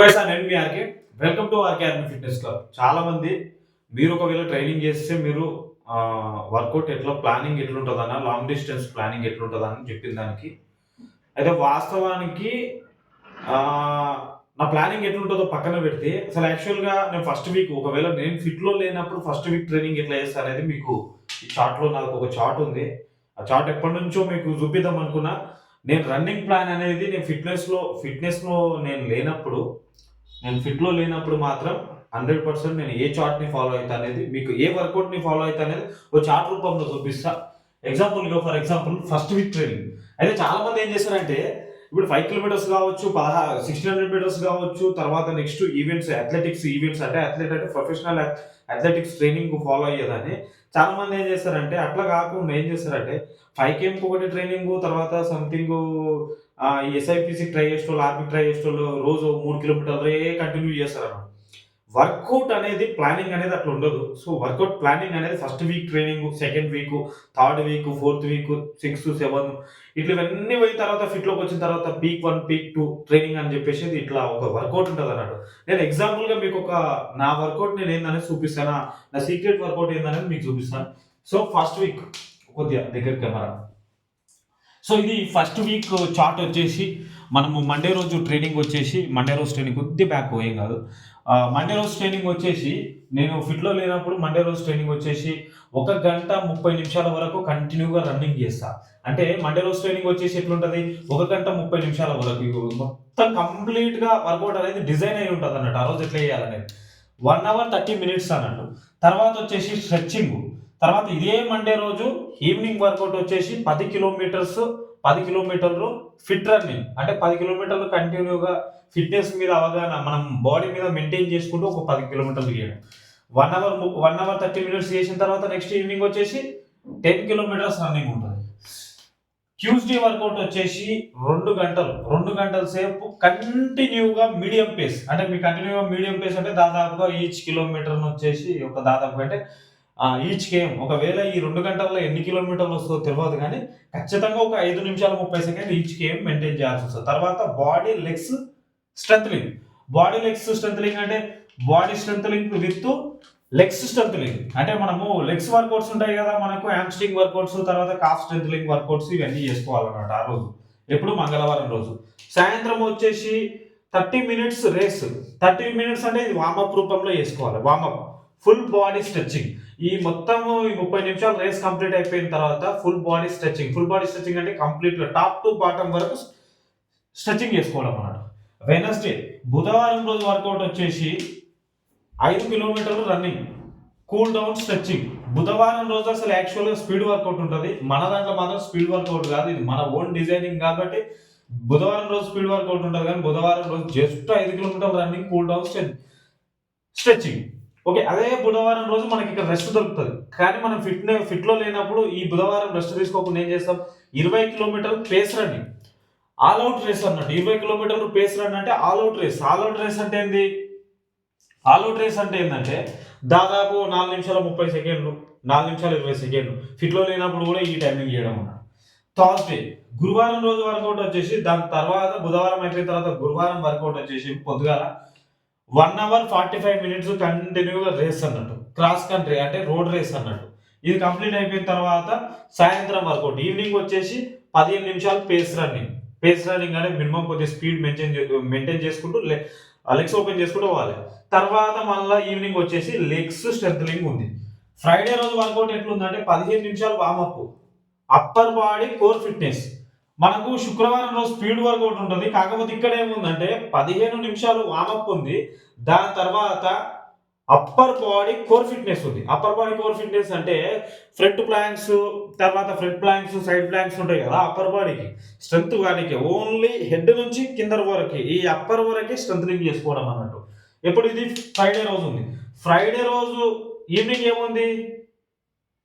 Guys నేను మీ RK. Welcome to RK army fitness club చాలా మంది మీరు ఒకవేళ ట్రైనింగ్ చేస్తే మీరు వర్కౌట్ ఎట్లా ప్లానింగ్ ఎట్లుంటుందన్న లాంగ్ డిస్టెన్స్ ప్లానింగ్ ఎట్లుంటుందని చెప్పిన దానికి. అయితే వాస్తవానికి నా ప్లానింగ్ ఎట్లుంటుందో పక్కన పెడితే అసలు యాక్చువల్గా నేను ఫస్ట్ వీక్ ఒకవేళ నేను ఫిట్లో లేనప్పుడు ఫస్ట్ వీక్ ట్రైనింగ్ ఎట్లా చేస్తాను అనేది మీకు ఈ చార్ట్లో నాకు ఒక చార్ట్ ఉంది. ఆ చార్ట్ ఎప్పటి నుంచో మీకు చూపిద్దాం అనుకున్నా. నేను రన్నింగ్ ప్లాన్ అనేది నేను ఫిట్నెస్లో ఫిట్నెస్లో నేను లేనప్పుడు నేను ఫిట్లో లేనప్పుడు మాత్రం హండ్రెడ్ పర్సెంట్ నేను ఏ చార్ట్ని ఫాలో అవుతా అనేది మీకు ఏ వర్కౌట్ని ఫాలో అవుతా అనేది ఒక చార్ట్ రూపంలో చూపిస్తా. ఎగ్జాంపుల్గా for example first week training అయితే చాలా మంది ఏం చేస్తారంటే ఇప్పుడు ఫైవ్ కిలోమీటర్స్ కావచ్చు పదహా సిక్స్టీన్ హండ్రెడ్ మీటర్స్ కావచ్చు తర్వాత నెక్స్ట్ ఈవెంట్స్ అథ్లెటిక్స్ ఈవెంట్స్ అంటే అథ్లెట్ అంటే ప్రొఫెషనల్ అథ్లెటిక్స్ ట్రైనింగ్ ఫాలో అయ్యేదాన్ని. చాలా మంది ఏం చేస్తారంటే అట్లా కాకుండా ఏం చేస్తారంటే ఫైవ్ కేఎంకి ఒకటి ట్రైనింగ్ తర్వాత సంథింగ్ ఎస్ఐపిసి ట్రై చేసేటోళ్ళు ఆర్మీ ట్రై చేసేటోళ్ళు రోజు మూడు కిలోమీటర్లే కంటిన్యూ చేస్తారు అన్నమాట వర్కౌట్ అనేది ప్లానింగ్ అనేది అట్లా ఉండదు. సో వర్కౌట్ ప్లానింగ్ అనేది first week training second week third week fourth week sixth seven ఇట్లా ఇవన్నీ పోయిన తర్వాత ఫిట్లోకి వచ్చిన తర్వాత peak one peak two training అని చెప్పేసి ఇట్లా ఒక వర్కౌట్ ఉంటుంది అన్నాడు నేను ఎగ్జాంపుల్గా మీకు ఒక నా వర్కౌట్ నేను ఏందనేది చూపిస్తాను? నా సీక్రెట్ వర్కౌట్ ఏందనేది మీకు చూపిస్తాను సో ఫస్ట్ వీక్ కొద్దిగా దగ్గర కెమెరా సో ఇది ఫస్ట్ వీక్ చార్ట్ వచ్చేసి మనము మండే రోజు ట్రైనింగ్ వచ్చేసి మండే రోజు ట్రైనింగ్ కొద్ది బ్యాక్ ఏం కాదు. మండే రోజు ట్రైనింగ్ వచ్చేసి నేను ఫిట్లో లేనప్పుడు మండే రోజు ట్రైనింగ్ వచ్చేసి ఒక గంట ముప్పై నిమిషాల వరకు కంటిన్యూగా రన్నింగ్ చేస్తా. అంటే మండే రోజు ట్రైనింగ్ వచ్చేసి ఎట్లుంటుంది? ఒక గంట ముప్పై నిమిషాల వరకు. మొత్తం కంప్లీట్గా వర్కౌట్ అనేది డిజైన్ అయి ఉంటుంది అన్నట్టు. ఆ రోజు ఎట్లా చేయాలనేది వన్ అవర్ థర్టీ మినిట్స్ అన్నట్టు. తర్వాత వచ్చేసి స్ట్రెచ్చింగ్ తర్వాత ఇదే మండే రోజు ఈవినింగ్ వర్కౌట్ వచ్చేసి పది కిలోమీటర్స్ పది కిలోమీటర్లు ఫిట్ రన్నింగ్ అంటే పది కిలోమీటర్లు కంటిన్యూగా ఫిట్నెస్ మీద అవగాహన మనం బాడీ మీద మెయింటైన్ చేసుకుంటూ ఒక పది కిలోమీటర్లు చేయడం one hour one hour thirty minutes చేసిన తర్వాత నెక్స్ట్ ఈవినింగ్ వచ్చేసి టెన్ కిలోమీటర్స్ రన్నింగ్ ఉంటుంది. ట్యూస్డే వర్కౌట్ వచ్చేసి రెండు గంటలు రెండు గంటల సేపు కంటిన్యూగా మీడియం పేస్. అంటే మీ కంటిన్యూగా మీడియం పేస్ అంటే దాదాపుగా ఈచ్ కిలోమీటర్ వచ్చేసి ఒక దాదాపు అంటే ఈచ్ కేఎం ఒకవేళ ఈ రెండు గంటల్లో ఎన్ని కిలోమీటర్లు వస్తుందో తెలియదు కానీ ఖచ్చితంగా ఒక ఐదు నిమిషాలు ముప్పై సెకండ్ ఈచ్ కేఎం మెయింటైన్ చేయాల్సి వస్తుంది. తర్వాత body legs strengthening body legs strengthening అంటే body strengthening with legs strengthening అంటే మనము లెగ్స్ వర్కౌట్స్ ఉంటాయి కదా మనకు హ్యామ్స్ట్రింగ్ వర్కౌట్స్ తర్వాత కాఫ్ స్ట్రెంత్లింగ్ వర్కౌట్స్ ఇవన్నీ చేసుకోవాలన్నమాట ఆ రోజు. ఎప్పుడు? మంగళవారం రోజు. సాయంత్రం వచ్చేసి thirty minutes race thirty minutes అంటే ఇది వామప్ రూపంలో చేసుకోవాలి. వామప్ ఫుల్ బాడీ స్ట్రెచ్చింగ్ ఈ మొత్తం ఈ ముప్పై నిమిషాలు రేస్ కంప్లీట్ అయిపోయిన తర్వాత full body stretching full body stretching అంటే కంప్లీట్గా టాప్ టు బాటమ్ వరకు స్ట్రెచ్చింగ్ చేసుకోవడం అన్నమాట. వెనస్డే బుధవారం రోజు వర్కౌట్ వచ్చేసి ఐదు కిలోమీటర్లు రన్నింగ్ కూల్ డౌన్ స్ట్రెచ్చింగ్ బుధవారం రోజు అసలు యాక్చువల్గా స్పీడ్ వర్కౌట్ ఉంటుంది. మన దాంట్లో మాత్రం స్పీడ్ వర్కౌట్ కాదు. ఇది మన ఓన్ డిజైనింగ్ కాబట్టి బుధవారం రోజు స్పీడ్ వర్కౌట్ ఉంటుంది కానీ బుధవారం రోజు జస్ట్ ఐదు కిలోమీటర్లు running cool down stretching okay అదే బుధవారం రోజు మనకి ఇక్కడ రెస్ట్ దొరుకుతుంది. కానీ మనం ఫిట్ ఫిట్లో లేనప్పుడు ఈ బుధవారం రెస్ట్ తీసుకోకుండా ఏం చేస్తాం? ఇరవై కిలోమీటర్లు పేస్ రన్నింగ్ అవుట్ రేస్ అన్నట్టు ఇరవై కిలోమీటర్లు పేస్ రన్ అంటే all out race. All out race అంటే ఏంది? ఆల్ అవుట్ రేస్ అంటే ఏంటంటే దాదాపు నాలుగు నిమిషాల ముప్పై సెకండ్లు నాలుగు నిమిషాలు ఇరవై సెకండ్లు ఫిట్లో లేనప్పుడు కూడా ఈ టైమింగ్ చేయడం అన్నమాట థర్స్డే గురువారం రోజు వర్కౌట్ వచ్చేసి దాని తర్వాత బుధవారం అయిపోయిన తర్వాత గురువారం వర్కౌట్ వచ్చేసి పొద్దుగాల one hour forty five minutes కంటిన్యూగా రేస్ అన్నట్టు. క్రాస్ కంట్రీ అంటే రోడ్ రేస్ అన్నట్టు. ఇది కంప్లీట్ అయిపోయిన తర్వాత సాయంత్రం వర్కౌట్ ఈవినింగ్ వచ్చేసి పదిహేను నిమిషాలు పేస్ రన్నింగ్ పేస్ రన్నింగ్ అంటే మినిమం కొద్దిగా స్పీడ్ మెయింటైన్ మెయింటైన్ చేసుకుంటూ లెగ్స్ ఓపెన్ చేసుకుంటూ పోవాలి. తర్వాత మళ్ళీ ఈవినింగ్ వచ్చేసి లెగ్స్ స్ట్రెంగ్ ఉంది. ఫ్రైడే రోజు వర్కౌట్ ఎట్లుందంటే పదిహేను నిమిషాలు warm up upper body core fitness. మనకు శుక్రవారం రోజు స్పీడ్ వర్కౌట్ ఉంటుంది. కాకపోతే ఇక్కడ ఏముందంటే పదిహేను నిమిషాలు వామప్ ఉంది. దాని తర్వాత అప్పర్ బాడీ కోర్ ఫిట్నెస్ ఉంది. అప్పర్ బాడీ కోర్ ఫిట్నెస్ అంటే ఫ్రంట్ ప్లాంక్స్ తర్వాత ఫ్రంట్ ప్లాంక్స్ సైడ్ ప్లాంక్స్ ఉంటాయి కదా అప్పర్ బాడీకి స్ట్రెంత్ కానీ ఓన్లీ హెడ్ నుంచి కింద వరకు ఈ అప్పర్ వరకే స్ట్రెంగ్ చేసుకోవడం అన్నట్టు. ఎప్పుడు ఇది? ఫ్రైడే రోజు ఉంది. ఫ్రైడే రోజు ఈవినింగ్ ఏముంది?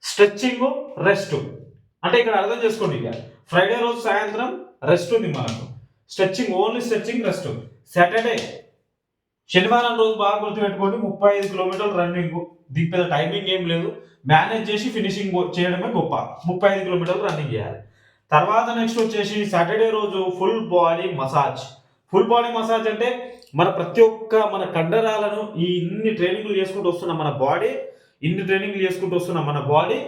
స్ట్రెచ్చింగ్ రెస్ట్ అంటే ఇక్కడ అర్థం చేసుకోండి ఇక. ఫ్రైడే రోజు సాయంత్రం రెస్ట్ ఉంది మనకు. Stretching only stretching rest Saturday శనివారం రోజు బాగా గుర్తుపెట్టుకోండి ముప్పై ఐదు కిలోమీటర్లు రన్నింగ్ దీని పెద్ద టైమింగ్ ఏం లేదు. మేనేజ్ చేసి ఫినిషింగ్ చేయడమే గొప్ప. ముప్పై ఐదు కిలోమీటర్లు రన్నింగ్ చేయాలి. తర్వాత నెక్స్ట్ వచ్చేసి సాటర్డే రోజు full body massage full body massage అంటే మన ప్రతి ఒక్క మన కండరాలను ఈ ఇన్ని ట్రైనింగ్లు చేసుకుంటూ వస్తున్న మన బాడీ ఇన్ని ట్రైనింగ్లు చేసుకుంటూ వస్తున్న మన బాడీ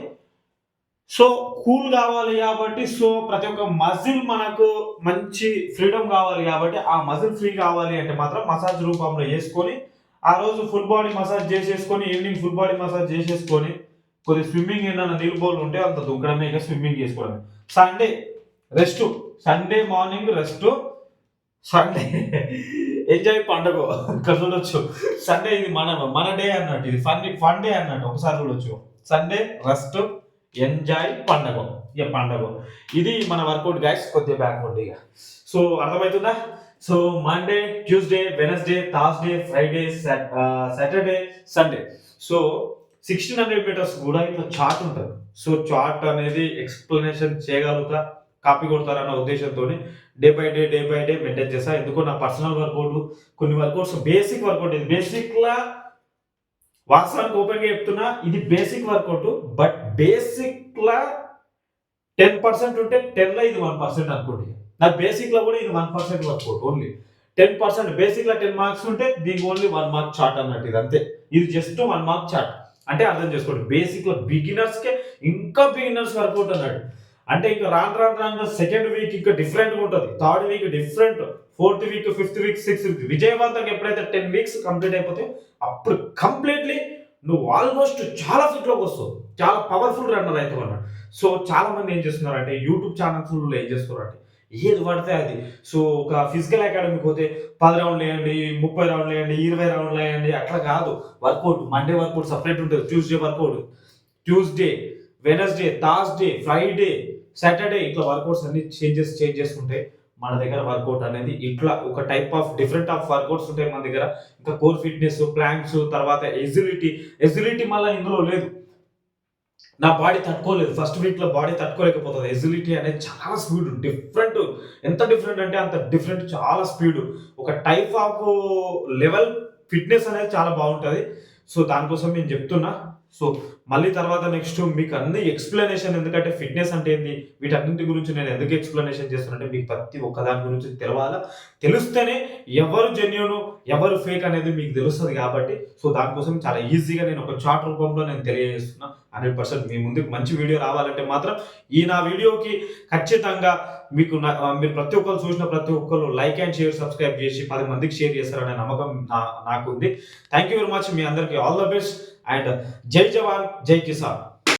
సో కూల్ కావాలి కాబట్టి సో ప్రతి ఒక్క మజిల్ మనకు మంచి ఫ్రీడమ్ కావాలి కాబట్టి ఆ మజిల్ ఫ్రీ కావాలి అంటే మాత్రం మసాజ్ రూపంలో వేసుకొని ఆ రోజు ఫుల్ బాడీ మసాజ్ చేసేసుకొని ఈవినింగ్ ఫుల్ బాడీ మసాజ్ చేసేసుకొని కొద్ది స్విమ్మింగ్ ఏదైనా నీళ్ళు బోల్ ఉంటే అంత దుంకడమే ఇక స్విమ్మింగ్ చేసుకోవడం Sunday rest Sunday morning rest Sunday enjoy పండగ. ఇక్కడ చూడొచ్చు. సండే ఇది మన మన డే అన్నట్టు ఇది ఫన్ ఫన్ డే అన్నట్టు ఒకసారి చూడొచ్చు. సండే రెస్ట్ ఎంజాయ్ పండగ. ఇక పండగ. ఇది మన వర్కౌట్ గైస్ కొద్దిగా బ్యాక్వర్డ్ ఇక. సో అర్థమవుతుందా? So Monday Tuesday Wednesday Thursday Friday Saturday Sunday so sixteen hundred metres కూడా ఇట్లా చార్ట్ ఉంటుంది. సో చార్ట్ అనేది ఎక్స్ప్లెనేషన్ చేయగలుగుతా కాపీ కొడతారన్న ఉద్దేశంతో day by day day by day maintain చేస్తా. ఎందుకో నా పర్సనల్ వర్కౌట్ కొన్ని వర్కౌట్స్ బేసిక్ వర్కౌట్ ఇది బేసిక్ లా వాస్తవానికి ఓపెన్గా చెప్తున్నా ఇది బేసిక్ వర్కౌట్ బట్ బేసిక్లో టెన్ పర్సెంట్ ఉంటే టెన్లో ఇది వన్ పర్సెంట్ అనుకోండి. నా బేసిక్లో కూడా ఇది one percent workout only. Ten percent బేసిక్లో ten marks ఉంటే దీనికి ఓన్లీ వన్ మార్క్ చార్ట్ అన్నట్టు ఇది అంతే. ఇది జస్ట్ వన్ మార్క్ చార్ట్. అంటే అర్థం చేసుకోండి బేసిక్లో బిగినర్స్కే ఇంకా బిగినర్స్ వర్కౌట్ అన్నట్టు అంటే ఇంకా రాను రాను రాను సెకండ్ వీక్ ఇంకా డిఫరెంట్గా ఉంటుంది third week different fourth week fifth week sixth week. విజయవంతంగా ఎప్పుడైతే టెన్ వీక్స్ కంప్లీట్ అయిపోతాయో అప్పుడు కంప్లీట్లీ నువ్వు ఆల్మోస్ట్ చాలా ఫిట్లోకి వస్తావు. చాలా పవర్ఫుల్ రన్నర్ అయితే ఉన్నాడు సో చాలా మంది ఏం చేస్తున్నారంటే యూట్యూబ్ ఛానల్స్ ఏం చేస్తున్నారంటే ఏది పడితే అది. సో ఒక ఫిజికల్ అకాడమీకి పోతే పది రౌండ్లు వేయండి ముప్పై రౌండ్లు వేయండి ఇరవై రౌండ్లు వేయండి అట్లా కాదు. వర్కౌట్ మండే వర్కౌట్ సపరేట్ ఉంటుంది. Tuesday workout Tuesday Wednesday Thursday Friday Saturday ఇట్లా వర్కౌట్స్ అన్ని చేంజెస్ చేంజ్ చేసుకుంటే మన దగ్గర వర్కౌట్ అనేది ఇట్లా ఒక type of different of workouts ఉంటాయి మన దగ్గర. ఇంకా కోర్ ఫిట్నెస్ ప్లాంక్స్ తర్వాత ఎజిలిటీ ఎజిలిటీ మళ్ళీ ఇందులో లేదు. నా బాడీ తట్టుకోలేదు. ఫస్ట్ వీక్లో బాడీ తట్టుకోలేకపోతుంది. ఎజిలిటీ అనేది చాలా స్పీడ్ డిఫరెంట్ ఎంత డిఫరెంట్ అంటే అంత డిఫరెంట్ చాలా స్పీడ్ ఒక టైప్ ఆఫ్ లెవెల్ ఫిట్నెస్ అనేది చాలా బాగుంటుంది. సో దానికోసం నేను చెప్తున్నా. సో మళ్ళీ తర్వాత నెక్స్ట్ మీకు అన్ని ఎక్స్ప్లెనేషన్ ఎందుకంటే ఫిట్నెస్ అంటే ఏంది? వీటన్నింటి గురించి నేను ఎందుకు ఎక్స్ప్లెనేషన్ చేస్తానంటే మీకు ప్రతి ఒక్క దాని గురించి తెలవాలా? తెలిస్తేనే ఎవరు జెన్యును ఎవరు ఫేక్ అనేది మీకు తెలుస్తుంది కాబట్టి. సో దానికోసం చాలా ఈజీగా నేను ఒక చార్ట్ రూపంలో నేను తెలియజేస్తున్నా. హండ్రెడ్ పర్సెంట్ మీ ముందుకు మంచి వీడియో రావాలంటే మాత్రం ఈ నా వీడియోకి ఖచ్చితంగా మీకు నా- మీరు ప్రతి ఒక్కరు చూసిన ప్రతి ఒక్కరు లైక్ అండ్ షేర్ సబ్స్క్రైబ్ చేసి పది మందికి షేర్ చేస్తారనే నమ్మకం నా- నాకుంది. థ్యాంక్ యూ వెరీ మచ్ మీ అందరికీ ఆల్ ద బెస్ట్ అండ్ జై జవాన్ జై కిసాన్.